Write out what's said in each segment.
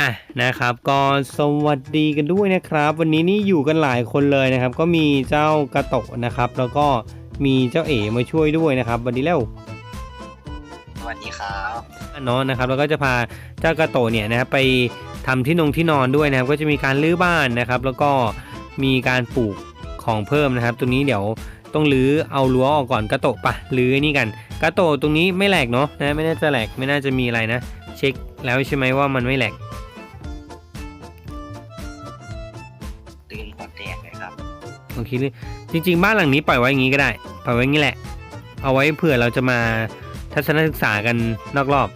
อะนะครับก็สวัสดีกันด้วยนะครับ วันนี้นี่อยู่กันหลายคนเลยนะครับ ก็มีเจ้ากระโตะนะครับ แล้วก็มีเจ้าเอ๋มาช่วยด้วยนะครับวันนี้แล้วสวัสดีครับเนาะนะครับแล้วก็จะพาเจ้ากระโตะเนี่ยนะครับไปทำที่นงที่นอนด้วยนะครับ ก็จะมีการรื้อบ้านนะครับ แล้วก็มีการปลูกของเพิ่มนะครับ ตรงนี้เดี๋ยวต้องรื้อเอารั้วออกก่อนกระโตะปะรื้อนี่กันกระโตะตรงนี้ไม่แหลกเนาะนะไม่น่าจะแหลกไม่น่าจะมีอะไรนะ เช็คแล้วใช่ไหมว่ามันไม่แหลก โอเคเลยจริง ๆ บ้านหลังนี้ปล่อยไว้อย่างนี้ก็ได้ ปล่อยไว้อย่างนี้แหละ เอาไว้เผื่อเราจะมาทัศนศึกษากันนอกรอบ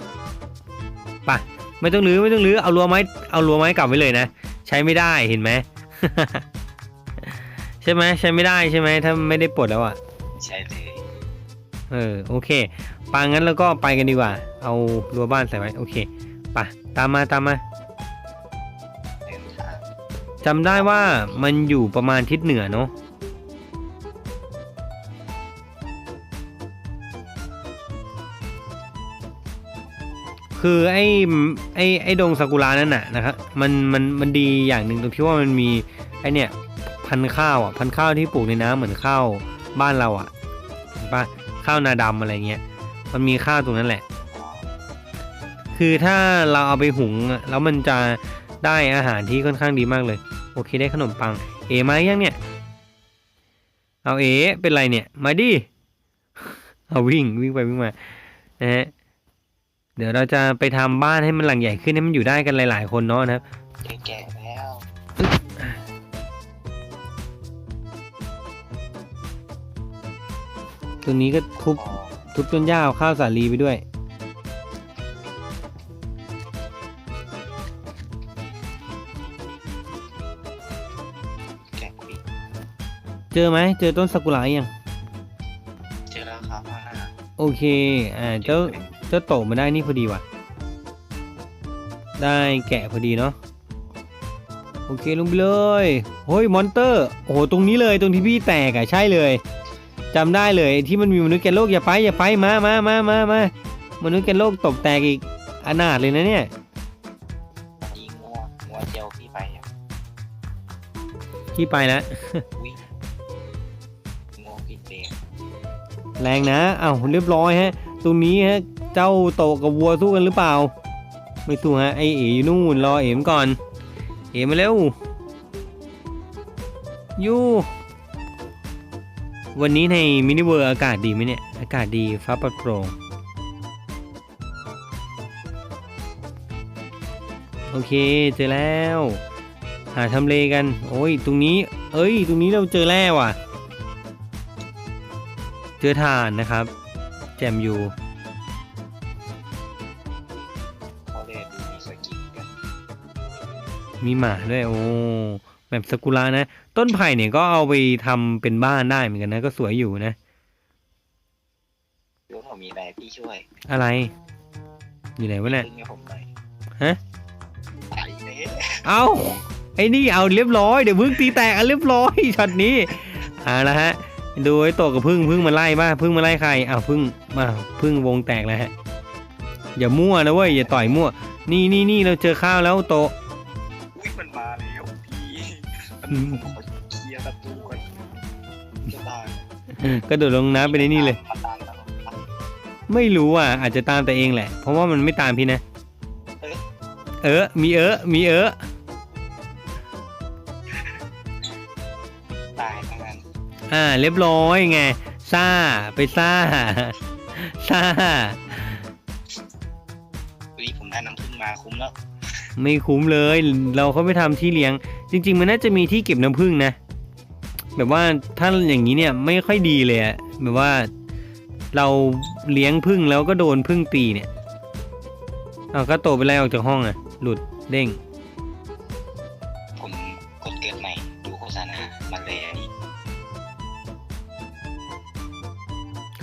ไปะไม่ต้องรื้อไม่ต้องรื้อเอารั้วไม้เอารั้วไม้กลับไว้เลยนะ ใช้ไม่ได้เห็นไหมใช่ไหมใช้ไม่ได้ใช่ไหมถ้าไม่ได้ปลดแล้วอะใช่เลยเออโอเคปางั้นแล้วก็ไปกันดีกว่า เอารั้วบ้านใส่ไว้โอเคไปะตามมาตามมาเดินทางจำได้ว่ามันอยู่ประมาณทิศเหนือเนาะ คือไอ้ไอ้ไอ้ดงซากุระนั่นน่ะนะครับมันมันมันดีอย่างหนึ่งตรงที่ว่ามันมีไอ้เนี่ยพันธุ์ข้าวอะพันธุ์ข้าวที่ปลูกในน้ำเหมือนข้าวบ้านเราอะเห็นปะข้าวนาดำอะไรเงี้ยมันมีข้าวตรงนั้นแหละ คือถ้าเราเอาไปหุงแล้วมันจะได้อาหารที่ค่อนข้างดีมากเลย โอเคได้ขนมปัง เอมายังเนี่ย เอาเอเป็นไรเนี่ย มาดิเอาวิ่งวิ่งไปวิ่งมานะฮะ เดี๋ยวเราจะไปทำบ้านให้มันหลังใหญ่ขึ้นให้มันอยู่ได้กันหลาย ๆ คนเนาะนะครับแก่ๆแล้วตัวนี้ก็ทุบอ๋อทุบต้นหญ้าเอาข้าวสาลีไปด้วยแก่คุยเจอไหมเจอต้นซากุระยัง เจอแล้วครับข้างหน้าโอเค อ่าเจ้าเจ้าโตมาได้นี่พอดีว่ะ ได้แกะพอดีเนาะ โอเคลงไปเลยเฮ้ยมอนเตอร์ โอ้โห ตรงนี้เลยตรงที่พี่แตกอะใช่เลยจำได้เลยที่มันมีมนุษย์แกนโลกอย่าไปอย่าไปมามามามามามนุษย์แกนโลกตบแตกอีกอนาถเลยนะเนี่ยดีงัวงัวเจียวพี่ไปอะพี่ไปแล้ววิ่งงัวผิดเบรกแรงนะ เอ้าเรียบร้อยฮะ ตรงนี้ฮะ เจ้าโตกับวัวสู้กันหรือเปล่า ไม่สู้ฮะไอเอ๋อยู่นู่นรอเอ๋มก่อน เอ๋มาเร็วยูวันนี้ในมินิเวอร์อากาศดีไหมเนี่ย อากาศดีฟ้าปลอดโปร่งโอเคเจอแล้ว หาทำเลกัน โอ้ยตรงนี้ เอ้ย ตรงนี้เราเจอแล้วว่ะ เจอถ่านนะครับ แจมอยู่ มีหมาด้วยโอ้แบบสกุระนะต้นไผ่เนี่ยก็เอาไปทำเป็นบ้านได้เหมือนกันนะ ก็สวยอยู่นะรู้ว่ามีอะไรพี่ช่วย อะไร อยู่ไหนวะเนี่ยพึ่งให้ผมหน่อยฮะไปเลยเอาไอ้นี่เอาเรียบร้อยเดี๋ยวพึ่งตีแตกอันเรียบร้อยช็อตนี้เอาละฮะดูไอ้โตกับพึ่งพึ่งมาไล่บ้าพึ่งมาไล่ใครอ้าวพึ่งมาพึ่งวงแตกแล้วฮะอย่ามั่วนะเว้ยอย่าต่อยมั่ว นี่นี่นี่เราเจอข้าวแล้วโต เคลียร์ประตูก่อนจะตายกระโดดลงน้ำไปในนี่เลยมาตามตลอดครับไม่รู้อะ อาจจะตามแต่เองแหละ เพราะว่ามันไม่ตามพี่นะ เออ มีเออ มีเออ ตายทั้งนั้นอ่า เรียบร้อยไงซ่าไปซ่าซ่าอุ้ยผมได้น้ำพึ่งมาคุ้มแล้ว ไม่คุ้มเลย เราเขาไปทำที่เลี้ยง จริง ๆ มันน่าจะมีที่เก็บน้ำผึ้งนะ แบบว่าถ้าอย่างนี้เนี่ยไม่ค่อยดีเลยอะแบบว่าเราเลี้ยงผึ้งแล้วก็โดนผึ้งตีเนี่ยเอาก็โตไปไล่ออกจากห้องอะหลุดเด้งผมกดเกิดใหม่ดูโฆษณามันเลยอันนี้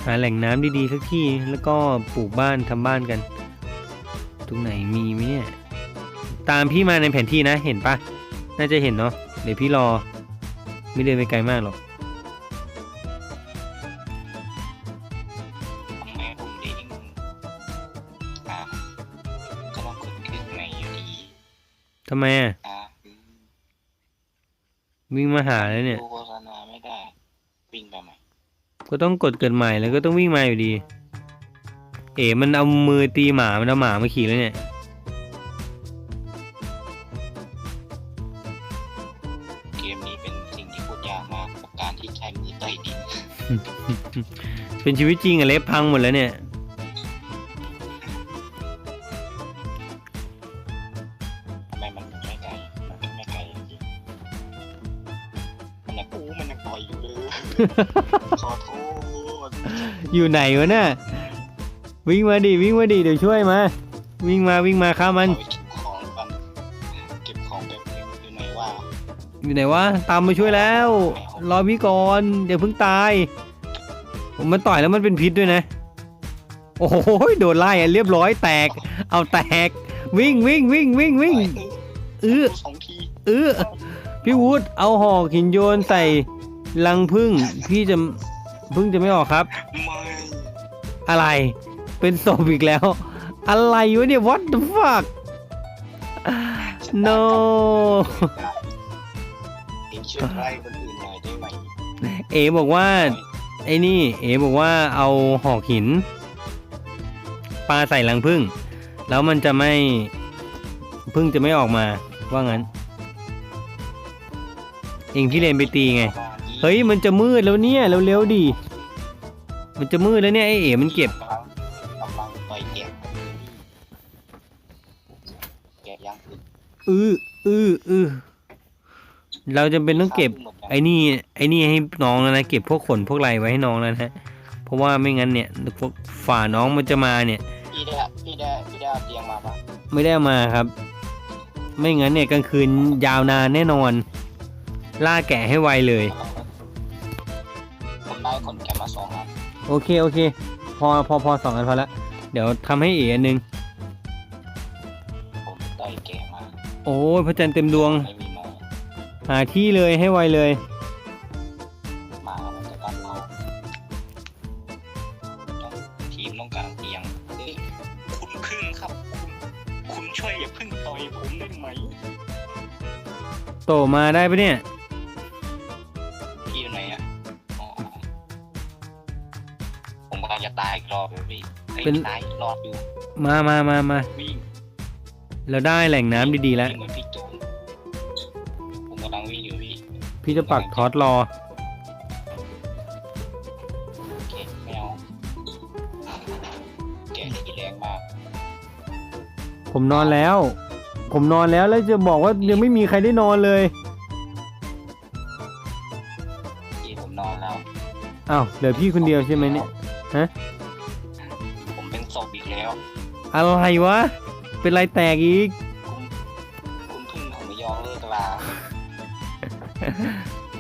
หาแหล่งน้ำดีๆสักที่แล้วก็ปลูกบ้านทำบ้านกัน ตรงไหนมีไหมเนี่ย ตามพี่มาในแผนที่นะเห็นปะ น่าจะเห็นเนาะเดี๋ยวพี่รอ ไม่เดินไปไกลมากหรอกทำไมผมเด้งอ่าก็ต้องกดเกิดใหม่อยู่ดีทำไมอะวิ่งมาหาแล้วเนี่ยโฆษณาไม่ได้วิ่งไปไหมก็ต้องกดเกิดใหม่แล้วก็ต้องวิ่งมาอยู่ดี เอ๋มันเอามือตีหมา มันเอาหมามาขี่แล้วเนี่ย เป็นชีวิตจริงอะเล็บพังหมดแล้วเนี่ย ทำไมมันไม่ไกลมันก็ไม่ไกลจริงๆมันยังอู้มันยังปล่อยอยู่เลย ขอโทษอยู่ไหนวะน่ะวิ่งมาดิวิ่งมาดิเดี๋ยวช่วยมา วิ่งมาวิ่งมาข้ามมัน เอาไปเก็บของกันเก็บของแบบนึงอยู่ไหนว่าอยู่ไหนวะตามมาช่วยแล้ว รอพี่ก่อนเดี๋ยวเพิ่งตาย ผมมันต่อยแล้วมันเป็นพิษด้วยนะ โอ้โหโดนไล่อะเรียบร้อยแตก เอาแตก วิ่งวิ่งวิ่งวิ่งวิ่งเออสองทีเออพี่วูดเอาหอกหินโยนใส่ลังพึ่งพี่จะพึ่งจะไม่ออกครับไม่อะไร เป็นศพอีกแล้ว อะไรวะเนี่ย what the fuck no เองช่วยไล่คนอื่นหน่อยได้ไหมเอ๋บอกว่า ไอ้นี่ เอ๋บอกว่าเอาหอกหินปาใส่ลังพึ่ง แล้วมันจะไม่พึ่งจะไม่ออกมาว่างั้น เองพี่เลนไปตีไง เฮ้ยมันจะมืดแล้วเนี่ยเร็วๆดิมันจะมืดแล้วเนี่ยไอเอ๋มันเก็บกำลังกำลังไปเก็บเก็บยังอื่นอืออืออือ เราจะเป็นต้องเก็บหมดยังไอ้นี่ไอ้นี่ให้น้องแล้วนะเก็บพวกขนพวกไรไว้ให้น้องแล้วนะฮะเพราะว่าไม่งั้นเนี่ยพวกฝ่าน้องมันจะมาเนี่ยพี่ได้พี่ได้พี่ได้เอาเตียงมาปะไม่ได้เอามาครับ ไม่งั้นเนี่ยกลางคืนยาวนานแน่นอน ล่าแกะให้ไวเลยผมได้ขนแกะมาสองอันโอเคโอเค พอพอพอสองอันพอละเดี๋ยวทำให้เอ๋อันหนึงผมได้แกะมา โอ้ยพระจันทร์เต็มดวงไม่มีไม้หาที่เลยให้ไวเลย หมามันจะกัดเราต้องทีมต้องการเตียงเฮ้ยคุณพึ่งครับ คุณคุณช่วยอย่าพึ่งต่อยผมได้ไหมโตมาได้ปะเนี่ย พี่อยู่ไหนอะอ๋อผมกำลังจะตายอีกรอบเลยพี่ไอ้เป็น ตายอีกรอบอยู่มามามามาวิ่งเราได้แหล่งน้ำดีๆแล้ว วิ่งเหมือนพี่โจ พี่พี่จะปักทอสรอ โอเคไม่เอาแกะที่แรงมากผมนอนแล้ว ผมนอนแล้วแล้วจะบอกว่ายังไม่มีใครได้นอนเลย พี่ผมนอนแล้ว อ้าวเหลือพี่คนเดียวใช่ไหมเนี่ย ฮะ ผมเป็นศพอีกแล้ว อะไรวะ เป็นไรแตกอีก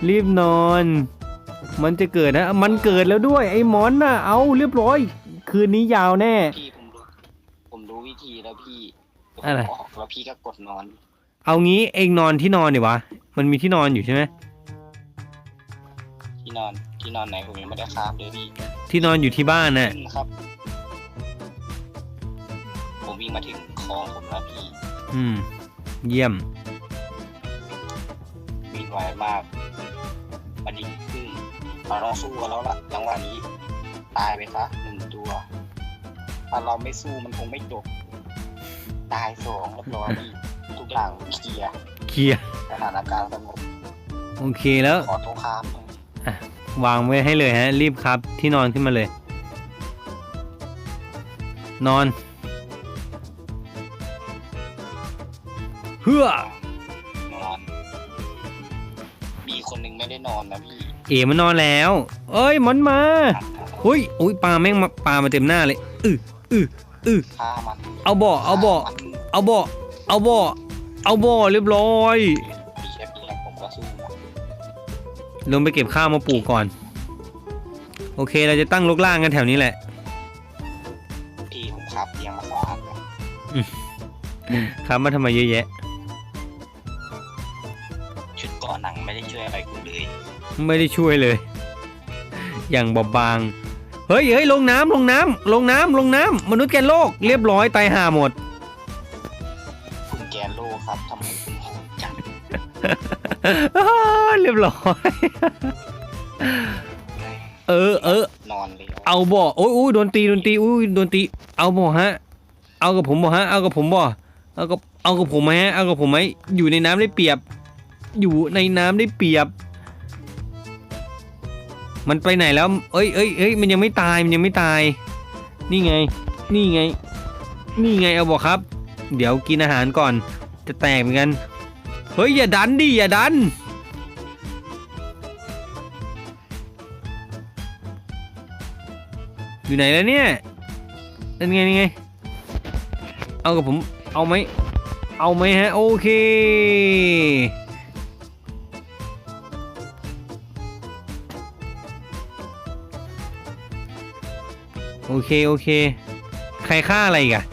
รีบนอน มันจะเกิดนะ มันเกิดแล้วด้วย ไอ้หมอนน่ะ เอาเรียบร้อย คืนนี้ยาวแน่ พี่ผมรู้ผมรู้วิธีแล้วพี่อะไรผมออกแล้วพี่ก็กดนอน เอางี้เองนอนที่นอนดิวะ มันมีที่นอนอยู่ใช่ไหม ที่นอนที่นอนไหนผมยังไม่ได้คราบเลยพี่ที่นอนอยู่ที่บ้านน่ะพึ่งครับ ผมวิ่งมาถึงคลองผมแล้วพี่อืม เยี่ยมวิ่ง ไวมากวันนี้พึ่งเราต้องสู้กันแล้วล่ะจังหวะนี้ ตายไปซะหนึ่งตัว ถ้าเราไม่สู้มันคงไม่จบ ตายสองเรียบร้อยพี่ทุกอย่างเคลียร์เคลียร์สถานการณ์สงบโอเคแล้ว ขอโทษครับหน่อยวางไว้ให้เลยฮะ รีบครับ ที่นอนขึ้นมาเลย นอน เฮือนอน มีคนหนึ่งไม่ได้นอนนะพี่เอ๋มันนอนแล้ว เอ้ยมันมาหุยอุ้ยปลาแม่งมาปลามาเต็มหน้าเลยอืออืออือฆ่ามันเอาบ่อเอาบ่อฆ่มันเอาบ่อเอาบ่อเอาบ่อเรียบร้อยพี่แค่เพียงผมก็สู้นะลงไปเก็บข้าวมาปลูกก่อน โอเคเราจะตั้งลกล่างกันแถวนี้แหละพี่ผมขับเตียงมาสองอันเลยครับมาทำไมเยอะแยะ ไม่ได้ช่วยเลย อย่างบอบบาง เฮ้ยเฮ้ยลงน้ำลงน้ำลงน้ำลงน้ำมนุษย์แกนโลกเรียบร้อยตายห่าหมด คุณแกนโลครับทำไมคุณโหดจังเรียบร้อย เออเออนอนเลยเอาบ่โอ้ยโอ้ยโดนตีโดนตีอุ้ยโดนตี เอาบ่ฮะ เอากับผมบ่ฮะ เอากับผมบ่เอากับเอากับผมไหมฮะเอากับผมไหมอยู่ในน้ำได้เปรียบ อยู่ในน้ำได้เปรียบ มันไปไหนแล้ว เอ้ยเอ้ยเอ้ยมันยังไม่ตาย มันยังไม่ตาย นี่ไง นี่ไง นี่ไงเอาบอกครับ เดี๋ยวกินอาหารก่อน จะแตกเหมือนกัน เฮ้ยอย่าดันดิอย่าดัน อยู่ไหนแล้วเนี่ยนั่นไงนี่ไง เอากับผม เอาไหม เอาไหมฮะ โอเค โอเค โอเค ใครฆ่าอะไรกอะ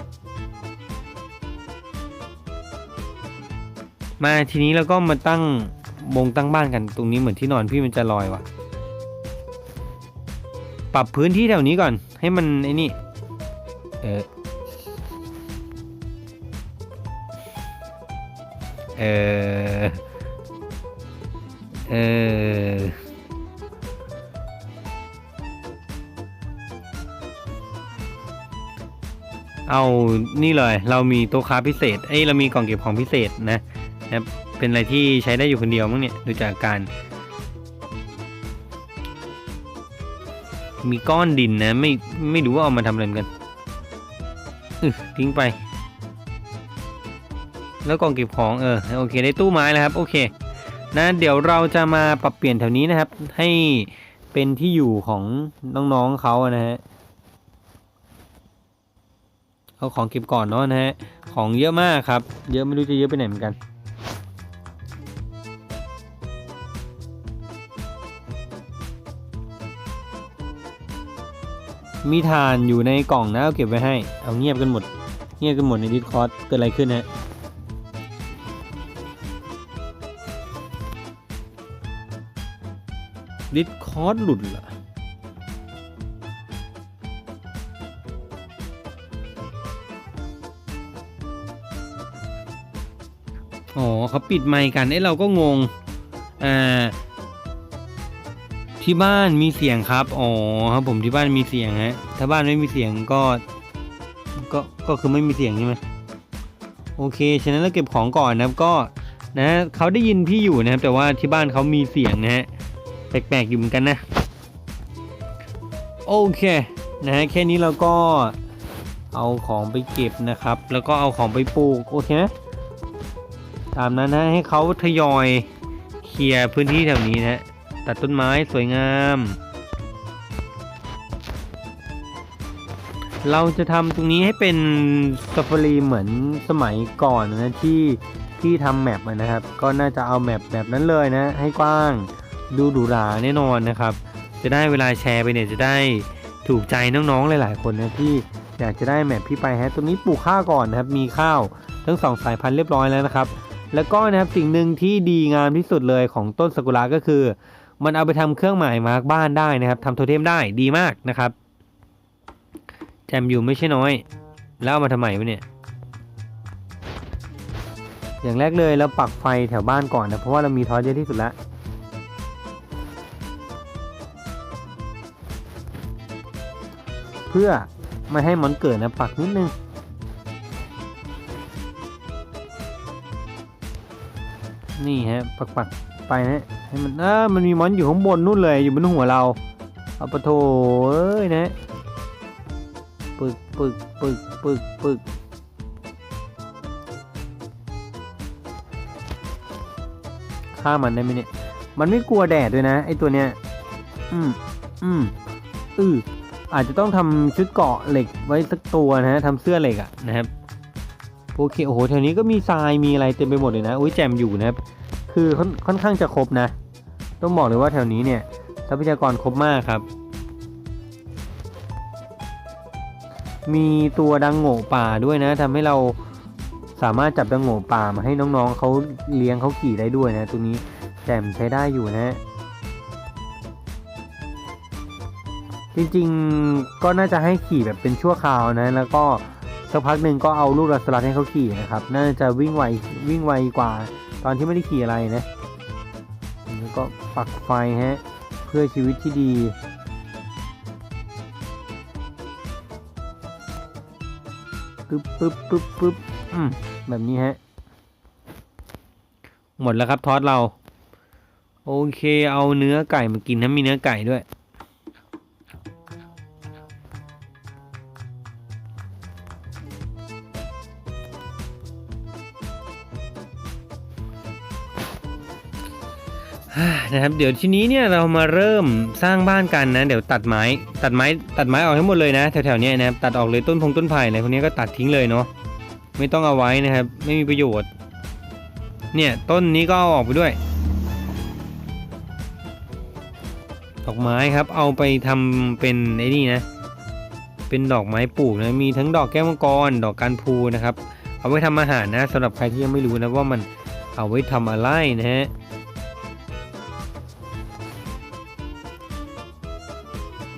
มาทีนี้เราก็มาตั้งวงตั้งบ้านกันตรงนี้เหมือนที่นอนพี่มันจะลอยว่ะ ปรับพื้นที่แถวนี้ก่อน ให้มันไอ้นี่ เออ เออ เออ เอานี่เลย เรามีโต๊ะค้าพิเศษเอ้ยเรามีกล่องเก็บของพิเศษนะนะเป็นอะไรที่ใช้ได้อยู่คนเดียวมั้งเนี่ยดูจากอาการ มีก้อนดินนะไม่ไม่รู้ว่าเอามาทำอะไรกันอทิ้งไป แล้วกล่องเก็บของเออโอเคได้ตู้ไม้แล้วครับ โอเค นะเดี๋ยวเราจะมาปรับเปลี่ยนแถวนี้นะครับ ให้เป็นที่อยู่ของน้องๆเขานะฮะ เอาของเก็บก่อนเนาะนะฮะของเยอะมากครับ เยอะไม่รู้จะเยอะไปไหนเหมือนกันมีฐานอยู่ในกล่องนะเอาเก็บไว้ให้ เอาเงียบกันหมด เงียบกันหมดในดิสคอร์ดเกิดอะไรขึ้นฮะดิสคอร์ดหลุดเหรอ อ๋อเขาปิดไมค์กันไอ้เราก็งง อ่า ที่บ้านมีเสียงครับ อ๋อครับผมที่บ้านมีเสียงฮะ ถ้าบ้านไม่มีเสียงก็ ก็ ก็คือไม่มีเสียงใช่ไหมโอเค ฉะนั้นเราเก็บของก่อนนะครับ ก็นะเขาได้ยินพี่อยู่นะครับ แต่ว่าที่บ้านเขามีเสียงนะฮะ แปลกๆอยู่เหมือนกันนะ โอเค นะฮะ แค่นี้เราก็เอาของไปเก็บนะครับ แล้วก็เอาของไปปลูก โอเคไหม ตามนั้นนะให้เขาทยอยเคลียร์พื้นที่แถวนี้นะตัดต้นไม้สวยงาม เราจะทำตรงนี้ให้เป็นซ a ฟ a รีเหมือนสมัยก่อนนะที่ที่ทำแมปนะครับ ก็น่าจะเอาแมปแบบนั้นเลยนะ ให้กว้างดูหรูหราแน่นอนนะครับ จะได้เวลาแชร์ไปเนี่ยจะได้ถูกใจน้องๆหลาย ๆ คนนะที่อยากจะได้แมปพี่ไปฮะตรงนี้ปลูกข้าวก่อนนะครับ มีข้าวทั้งสองสายพันธุ์เรียบร้อยแล้วนะครับ แล้วก็นะครับสิ่งหนึ่งที่ดีงามที่สุดเลยของต้นซากุระก็คือ มันเอาไปทำเครื่องหมายมาร์กบ้านได้นะครับทำโทเทมได้ดีมากนะครับแจมอยู่ไม่ใช่น้อย แล้วเอามาทำไมวะเนี่ยอย่างแรกเลยเราปักไฟแถวบ้านก่อนนะเพราะว่าเรามีทอสเยอะที่สุดแล้วเพื่อไม่ให้มันเกิดนะปักนิดนึง นี่ฮะปักปักไปนะให้มันเออมันมีมอนอยู่ข้างบนนู่นเลยอยู่บนหัวเราเอาปะโถเอ้ยนะปึกปึกปึกปึกปึกฆ่ามันได้ไหมเนี่ยมันไม่กลัวแดดด้วยนะไอตัวเนี้ยอืมอืมอืออาจจะต้องทำชุดเกาะเหล็กไว้สักตัวนะฮะทำเสื้อเหล็กอะนะครับ โอเคโอ้โหแถวนี้ก็มีทรายมีอะไรเต็มไปหมดเลยนะอุ้ยแจมอยู่นะครับคือค่อนค่อนข้างจะครบนะ ต้องบอกเลยว่าแถวนี้เนี่ยทรัพยากรครบมากครับ มีตัวดังโง่ป่าด้วยนะทำให้เราสามารถจับดังโง่ป่ามาให้น้องๆเขาเลี้ยงเขาขี่ได้ด้วยนะตรงนี้แจมใช้ได้อยู่นะ จริงๆก็น่าจะให้ขี่แบบเป็นชั่วคราวนะแล้วก็ สักพักหนึ่งก็เอาลูกรัสลัดให้เขาขี่นะครับ น่าจะวิ่งไววิ่งไวกว่า ตอนที่ไม่ได้ขี่อะไรนะแล้วก็ปักไฟฮะเพื่อชีวิตที่ดีปึ๊บปึ๊บปึ๊บปึ๊บอืมแบบนี้ฮะ หมดแล้วครับทอดเรา โอเค เอาเนื้อไก่มากินนะมีเนื้อไก่ด้วย นะครับเดี๋ยวทีนี้เนี่ยเรามาเริ่มสร้างบ้านกันนะ เดี๋ยวตัดไม้ ตัดไม้ตัดไม้ออกให้หมดเลยนะแถวๆนี้นะครับตัดออกเลยต้นพงต้นไผ่อะไรพวกนี้ก็ตัดทิ้งเลยเนาะไม่ต้องเอาไว้นะครับ ไม่มีประโยชน์ เนี่ยต้นนี้ก็เอาออกไปด้วยดอกไม้ครับเอาไปทำเป็นไอ้นี่นะ เป็นดอกไม้ปลูกนะมีทั้งดอกแก้วมังกร ดอกการพูนะครับ เอาไว้ทำอาหารนะสำหรับใครที่ยังไม่รู้นะว่ามันเอาไว้ทำอะไรนะฮะ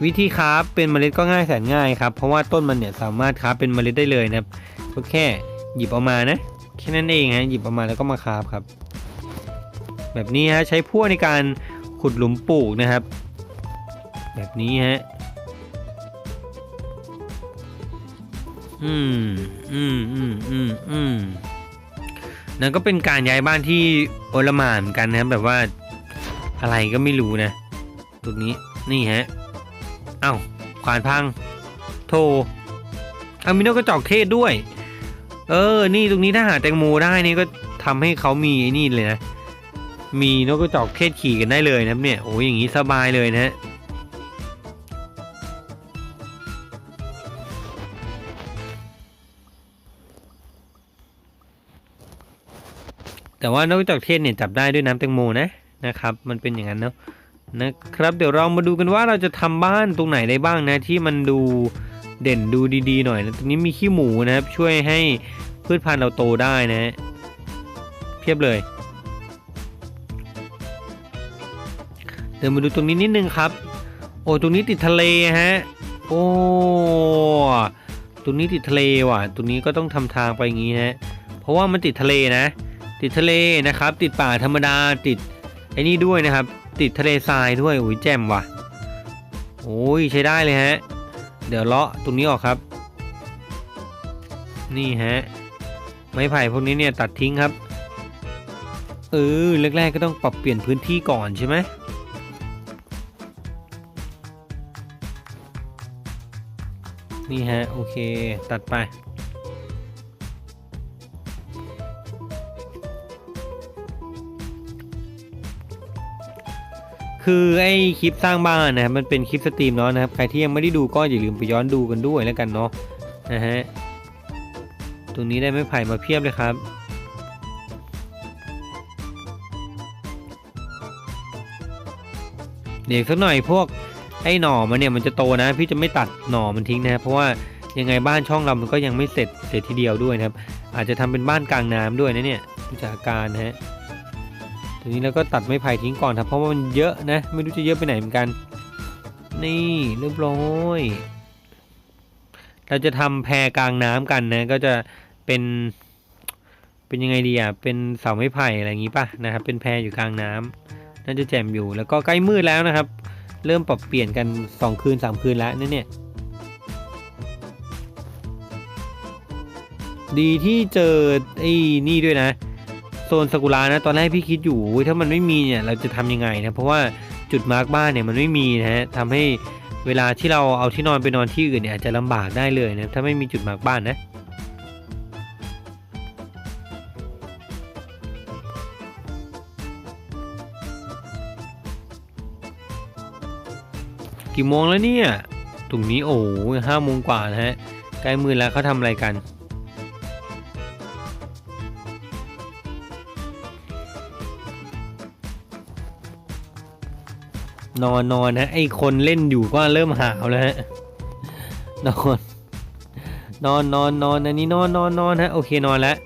วิธีคราฟเป็นเมล็ดก็ง่ายแสนง่ายครับ เพราะว่าต้นมันเนี่ยสามารถคราฟเป็นเมล็ดได้เลยนะครับก็แค่หยิบเออกมานะแค่นั้นเองฮะหยิบเออกมาแล้วก็มาคราฟครับ แบบนี้ฮะใช้พวกในการขุดหลุมปลูกนะครับ แบบนี้ฮะอืมอืมอืมอืมอืมนั่นก็เป็นการย้ายบ้านที่โอลหมานเหมือนกันนะครับแบบว่าอะไรก็ไม่รู้นะตรงนี้นี่ฮะ เอ้าขวานพัง โทอามีนกกระจอกเทศด้วย เออ นี่ตรงนี้ถ้าหาแตงโมได้นี่ก็ทำให้เขามีไอ้นี่เลยนะ มีนกกระจอกเทศขี่กันได้เลยนะเนี่ย โอ้ยอย่างนี้สบายเลยนะฮะแต่ว่านกกระจอกเทศเนี่ยจับได้ด้วยน้ำแตงโมนะนะครับ มันเป็นอย่างนั้นเนาะ นะครับเดี๋ยวเรามาดูกันว่าเราจะทำบ้านตรงไหนได้บ้างนะที่มันดูเด่นดูดีๆหน่อยนะตรงนี้มีขี้หมูนะครับ ช่วยให้พืชพันธุ์เราโตได้นะเพียบเลยเดี๋ยวมาดูตรงนี้นิดนึงครับ โอ้ตรงนี้ติดทะเลฮะโอ้ตรงนี้ติดทะเลว่ะตรงนี้ก็ต้องทำทางไปอย่างงี้ฮะเพราะว่ามันติดทะเลนะ ติดทะเลนะครับ ติดป่าธรรมดาติดไอ้นี่ด้วยนะครับ ติดทะเลทรายด้วยโอ้ยแจ่มว่ะโอ้ยใช้ได้เลยฮะ เดี๋ยวเลาะตรงนี้ออกครับ นี่ฮะ ไม้ไผ่พวกนี้เนี่ยตัดทิ้งครับ เออแรกๆก็ต้องปรับเปลี่ยนพื้นที่ก่อนใช่ไหมนี่ฮะ โอเค ตัดไป คือไอคลิปสร้างบ้านนะครับมันเป็นคลิปสตรีมเนาะนะครับใครที่ยังไม่ได้ดูก็อย่าลืมไปย้อนดูกันด้วยแล้วกันเนาะนะฮะตรงนี้ได้ไม้ไผ่มาเพียบเลยครับ เดี๋ยวสักหน่อยพวกไอ้หน่อมันเนี่ยมันจะโตนะ พี่จะไม่ตัดหน่อมันทิ้งนะเพราะว่ายังไงบ้านช่องเรามันก็ยังไม่เสร็จเสร็จทีเดียวด้วยนะครับ อาจจะทำเป็นบ้านกลางน้ำด้วยนะเนี่ยจากการนะฮะ ทีนี้เราก็ตัดไม้ไผ่ทิ้งก่อนครับเพราะว่ามันเยอะนะ ไม่รู้จะเยอะไปไหนเหมือนกัน นี่เรียบร้อยเราจะทำแพกลางน้ำกันนะ ก็จะเป็นเป็นยังไงดีอะเป็นเสาไม้ไผ่อะไรอย่างงี้ป่ะนะครับ เป็นแพอยู่กลางน้ำน่าจะแจ่มอยู่แล้วก็ใกล้มืดแล้วนะครับ เริ่มปรับเปลี่ยนกันสองคืนสามคืนแล้วเนี่ยดีที่เจอไอ้นี่ด้วยนะ โซนซากุระนะตอนแรกพี่คิดอยู่ถ้ามันไม่มีเนี่ยเราจะทำยังไงนะเพราะว่าจุดมาร์กบ้านเนี่ยมันไม่มีนะฮะทำให้เวลาที่เราเอาที่นอนไปนอนที่อื่นเนี่ยอาจจะลำบากได้เลยนะถ้าไม่มีจุดมาร์กบ้านนะกี่โมงแล้วเนี่ยตรงนี้โอ้ห้าโมงกว่านะฮะใกล้มืดแล้วเขาทำอะไรกัน นอนนอนฮะไอคนเล่นอยู่ก็เริ่มหาวแล้วฮะนอนนอนนอนนอนอันนี้นอนนอนนอนฮะโอเคนอนแล้ว